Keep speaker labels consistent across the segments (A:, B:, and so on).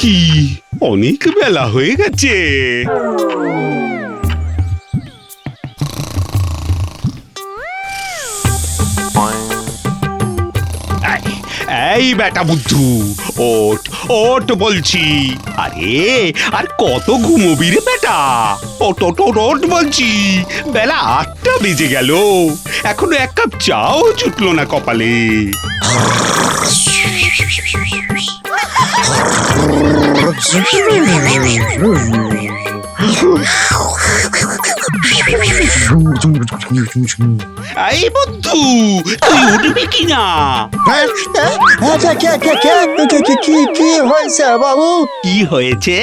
A: কি অনেক বেলা হয়ে গেছে। এই, বেটা বুদ্ধু ওট ওট বলছি। আরে আর কত ঘুমোবি রে বেটা? ওট ওট ওট বলছি। বেলা আটটা বেজে গেল। এখনও এক কাপ চাও জুটলো না কপালে। Oh, এই বুদ্ধু তুই উঠবি কি না
B: আচ্ছা কে কে কে কে- কে- কি কি হয়েছে বাবু
A: কি হয়েছে?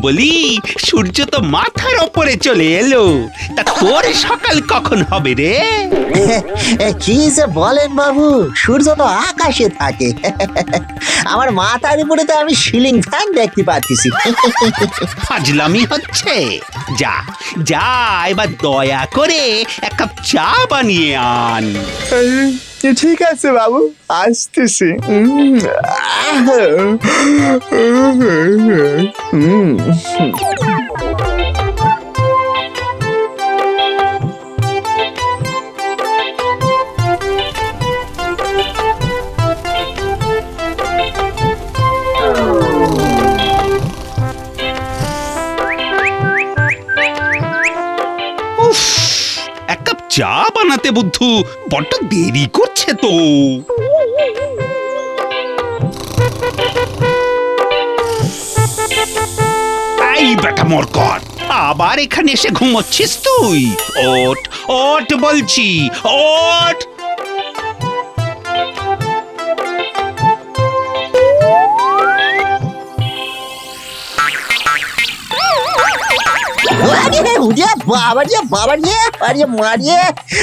A: বলি সূর্য তো মাথার ওপরে চলে এলো। তা তোর সকাল কখন হবে রে?
B: কি যে বলেন বাবু সূর্য তো আকাশে থাকে। আমার মাথার উপরে তো আমি সিলিং ফ্যান দেখতে পাচ্ছি।
A: ফাজলামি হচ্ছে। যা যা এবার দয়া করে এক কাপ চা বানিয়ে আন।
B: ঠিক আছে বাবু আসতেছি।
A: উফ চা বানাতে বুদ্ধু, বড্ড দেরি করছে তো। বেটা মরকট, আবার এখানে এসে ঘুমোচ্ছিস তুই? ওট ওট বলছি ওট
B: রে আরে মারিয়ে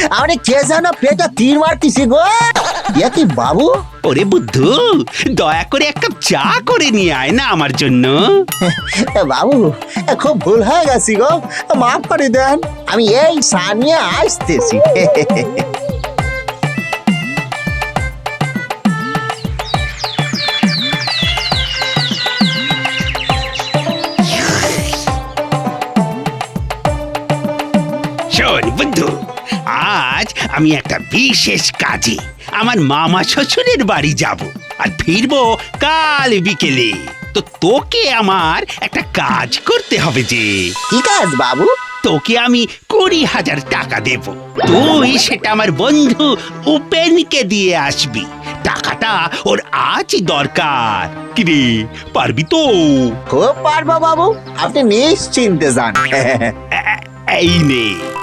B: আমার কে যেন পেটে তীর মারতিছি গো। এ বাবু?
A: ওরে বুদ্ধু দয়া করে এক কাপ চা করে নিয়ে আয় না আমার জন্য।
B: বাবু খুব ভুল হয়ে গেছি গো। মাফ করে দেন। আমি এই সানিয়ে আসতেছি।
A: বুদ্ধু আজ আমি একটা বিশেষ কাজে আমার মামা শ্বশুরের বাড়ি যাব আর ফিরবো কাল বিকেলে। তো তোকে আমার একটা কাজ করতে হবে যে।
B: কি কাজ বাবু?
A: তোকে আমি কুড়ি হাজার টাকা দেব। তুই সেটা আমার বন্ধু উপেনকে দিয়ে আসবি। টাকাটা ওর আজই দরকার। কিরে পারবি তো?
B: খুব পারব বাবু। আপনি নিশ্চিন্তে যান।
A: এই নে। এ,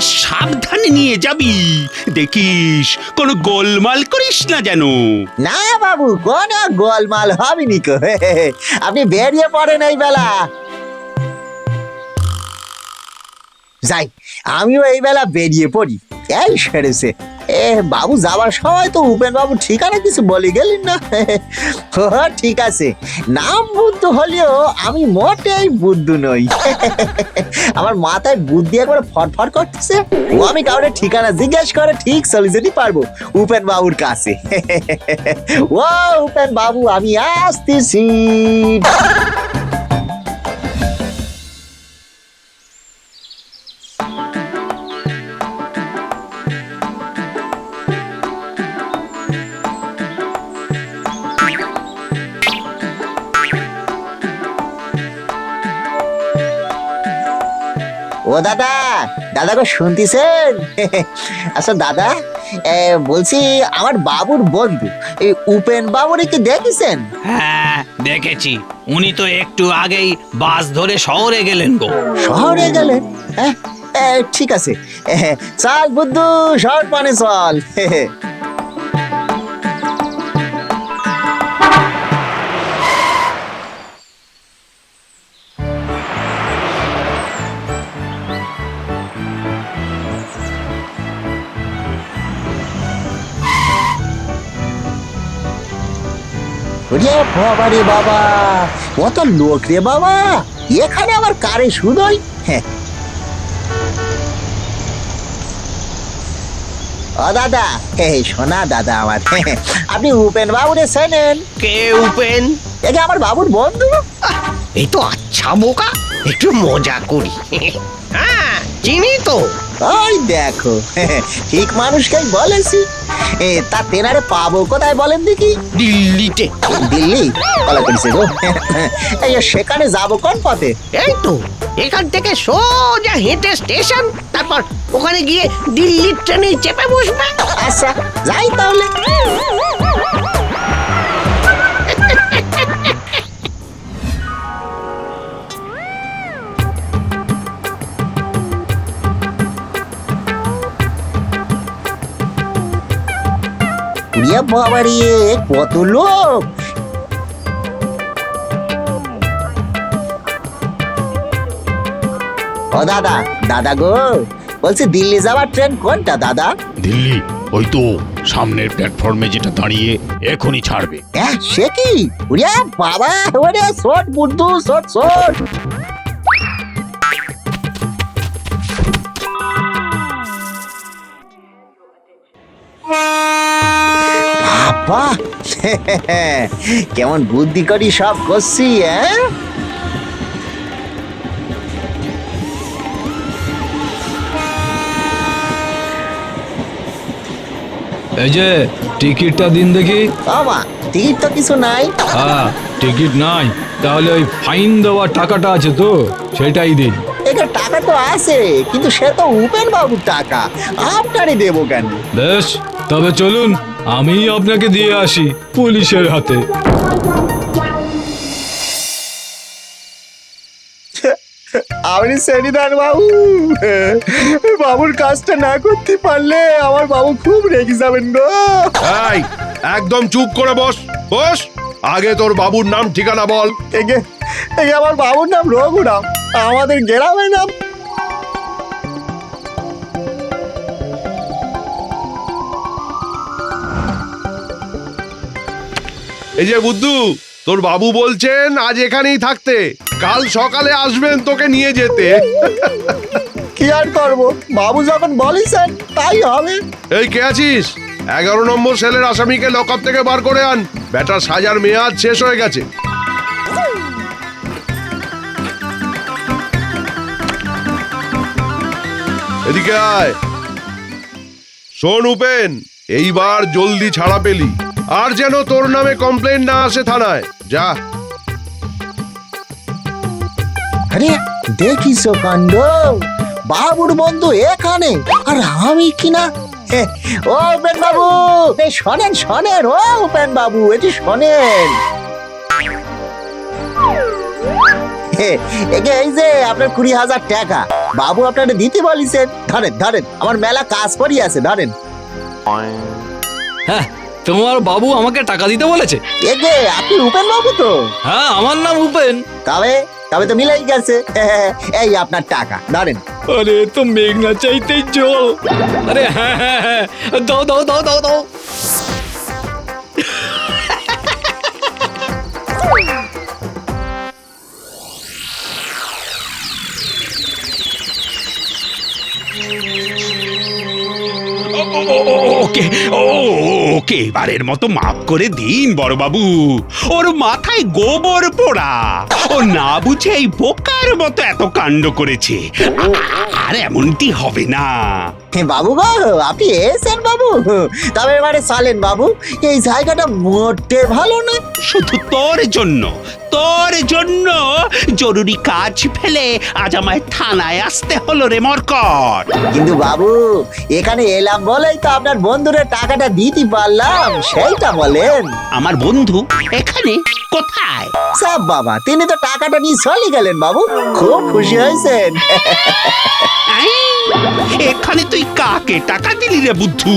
A: সাবধানে নিয়ে যাবি। দেখিস, কোনো গোলমাল করিস না যেন।
B: না বাবু, কোন গোলমাল হবেনি কো। আপনি বেরিয়ে পড়েন এই বেলা। যাই, আমিও এই বেলা বেরিয়ে পড়ি। এই সেরেছে। এ বাবু যাবার সময় তো উপেন বাবু ঠিকানা কিছু বলে গেলেন না। ঠিক আছে। নাম বুদ্ধ হলেও আমি মোটেই বুদ্ধ নই। আমার মাথায় বুদ্ধি একবার ফটফট করতেছে। ও আমি কাউরে ঠিকানা জিজ্ঞেস করে ঠিক যেতে পারব উপেন বাবুর কাছে। ও উপেন বাবু আমি আসতেছি ও দাদা দাদা গো শুনতেছেন? আচ্ছা দাদা বলছি আমার বাবুর বন্ধু এই উপেন বাবুরে কি দেখেছেন?
C: হ্যাঁ দেখেছি। উনি তো একটু আগেই বাস ধরে শহরে গেলেন গো।
B: শহরে গেলেন? হ্যাঁ ঠিক আছে। চল বুদ্ধু শহর পানে চল। ওরে বাবা বাবা। কত লোক রে বাবা। এখানে আবার কারে শুধোই হ্যাঁ। ও দাদা এই শোনা দাদা আমার। আপনি উপেন বাবুরে চেনেন?
D: কে উপেন?
B: একে আমার বাবুর বন্ধু।
D: এই তো আচ্ছা বোকা একটু মজা করি। হ্যাঁ চিনি তো।
B: ওই দেখো ঠিক মানুষকেই বলেছি। এ, তা তেনারে পাবো কোথায় বলেন দেখি?
D: দিল্লিতে।
B: দিল্লি? কলা করেছে গো। এই সেখানে যাব কোন পথে?
D: এই তো এখান থেকে সোজা হেঁটে স্টেশন তারপর ওখানে গিয়ে দিল্লির ট্রেনে চেপে বসবে।
B: আচ্ছা যাই তাহলে। বাবারি কত লোক ও দাদা দাদা গো বলছি দিল্লি যাওয়ার ট্রেন কোনটা দাদা?
E: দিল্লি ওই তো সামনের প্ল্যাটফর্মে যেটা দাঁড়িয়ে এখনই ছাড়বে।
B: হ্যাঁ সে কি? বাবা ওরে শট বুদ্ধু শট শট বাবা কেমন বুদ্ধি করি সব করছি হ্যাঁ?
F: এই যে টিকিটটা দিন দেখি।
B: বাবা টিকিট তো কিছু নাই।
F: হ্যাঁ টিকিট নাই। তাহলে ওই ফাইন দেওয়ার টাকাটা আছে তো সেটাই দিন।
B: এখানে টাকা তো আছে কিন্তু সে তো উপেন বাবুর টাকা। আপনারই দেবো কেন?
F: বেশ তবে চলুন। আমি আপনাকে দিয়ে আসি পুলিশের হাতে।
B: আপনি সেনিদার বাবু। বাবুর কাজটা না করতে পারলে আমার বাবু খুব রেগে যাবেন গো।
G: এই একদম চুপ করে বস বস। আগে তোর বাবুর নাম ঠিকানা বল।
B: এগে এগে আমার বাবুর নাম রঘুরাম। আমাদের গ্রামের নাম
G: এই যে বুদ্ধু তোর বাবু বলছেন আজ এখানেই থাকতে। কাল সকালে আসবেন তোকে নিয়ে যেতে।
B: কি আর করব? বাবু যখন বলেছেন তাই হবে।
G: এই কে আছিস? এগারো নম্বর সেলের আসামিকে লকআপ থেকে বার করে আন। ব্যাটার সাজার মেয়াদ শেষ হয়ে গেছে। এদিকে আয়। শোন উপেন এইবার জলদি ছাড়া পেলি। আর যেন তোর নামে কমপ্লেন না আসে থানায়। যা।
B: আরে দেখিস কাণ্ড? বাবুর বন্ধু এখানে, আর আমি কিনা ও উপেন বাবু! এই শোনেন শোনেন, ও উপেন বাবু এটি শোনেন। এই যে আপনার কুড়ি হাজার টাকা, বাবু আপনারা দিতে বলিছেন। ধরেন ধরেন, আমার মেলা কাজ পড়ি আছে ধরেন।
F: হ্যাঁ তোমার বাবু আমাকে টাকা দিতে বলেছে।
B: একে আপনি উপেন বাবু তো?
F: হ্যাঁ আমার নাম উপেন।
B: তবে তবে তো মিলাই গেছে। এই আপনার টাকা ধরেন।
F: আরে তো মেঘনা চাইতেই জল। আরে হ্যাঁ হ্যাঁ হ্যাঁ দাও দাও দাও দাও দাও।
A: ওকে ওকে এবারের মতো মাফ করে দিন বড়বাবু। ওর মাথায় গোবর পোড়া। ও না বুঝে এই বোকার মতো এত কাণ্ড করেছে। আর এমনটি হবে না।
B: বাবু গো আপনি এসেন বাবু। তবে এবারে চলেন বাবু। এই জায়গাটা মোটে ভালো না
A: শুধু তোর জন্য। তোর জন্য জরুরি কাজ ফেলে আজ আমায় থানায় আসতে হলো রে মরকট।
B: কিন্তু বাবু এখানে এলাম বলেই তো আপনার বন্ধুরে টাকাটা দিতে পারলাম সেইটা বলেন।
A: আমার বন্ধু এখানে কোথায়?
B: সব বাবা তিনি তো টাকাটা নিয়ে চলে গেলেন বাবু খুব খুশি হয়েছেন।
A: এখানে তুই কাকে টাকা দিলি রে বুদ্ধু?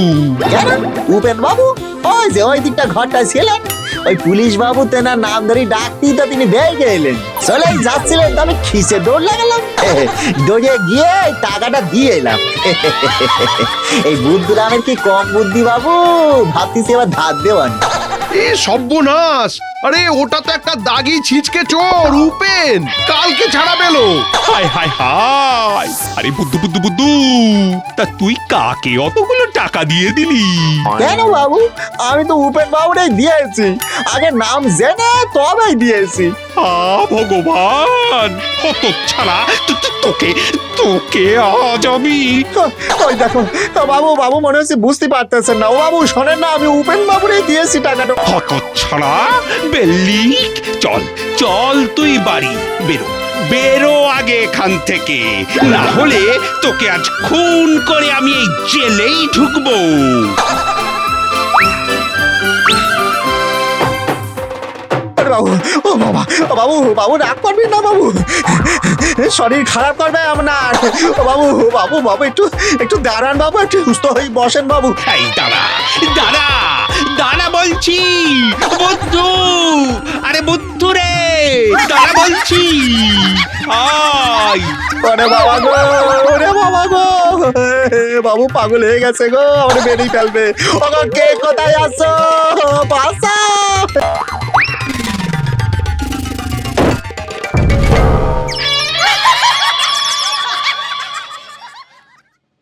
B: কেন? উপেন বাবু ওই যে ওই দিকটা ঘরটা ছিলেন ওই পুলিশ বাবু তেনার নাম ধরে ডাকতেই তো তিনি বেরিয়ে এলেন। চলে যাচ্ছিলেন তবে খিসে দৌড় লাগালাম। দৌড়ে গিয়ে টাকাটা দিয়ে এলাম। এই বুদ্ধরামের কি কম বুদ্ধি বাবু? ভাবতেছি এবার ধার দেওয়ান
G: এ সর্বনাশ! আরে ওটা তো একটা দাগি ছিচকে চোর উপেন! কালকে ছাড়া পেল।
A: হায় হায় হায় আরে বুদ্ধু বুদ্ধু বুদ্ধু! তা তুই কাকে অতগুলো টাকা দিয়ে দিলি?
B: কেন বাবু? আমি তো উপেন বাবুটাই দিয়েছি। আগে নাম জেনে তবেই দিয়েছি।
A: আ ভগবান! কত ছাড়া তোকে তোকে আজ আমি
B: ওই দেখো বাবু বাবু মনে হচ্ছে বুঝতে পারতেছেন না। ও বাবু শোনেন না আমি উপেন বাবুরই দিয়েছি টাকাটা।
A: কত ছাড়া? বেল্লি চল চল তুই বাড়ি বেরো বেরো আগে এখান থেকে। না হলে তোকে আজ খুন করে আমি এই জেলেই ঢুকবো।
B: বাবু। ও বাবা ও বাবু বাবু রাগ করবেন না বাবু। শরীর খারাপ করবে আপনার। ও বাবু বাবু বাবু একটু একটু দাঁড়ান বাবু একটু সুস্থ হয়ে বসেন বাবু।
A: এই দাঁড়া দাঁড়া দাঁড়া বলছি বুদ্ধু আরে বুদ্ধু রে দাঁড়া বলছি। আয়।
B: ওরে বাবা গো ওরে বাবা গো। বাবু পাগল হয়ে গেছে গো আমার বেরিয়ে ফেলবে। ও কে কোথায় আছো?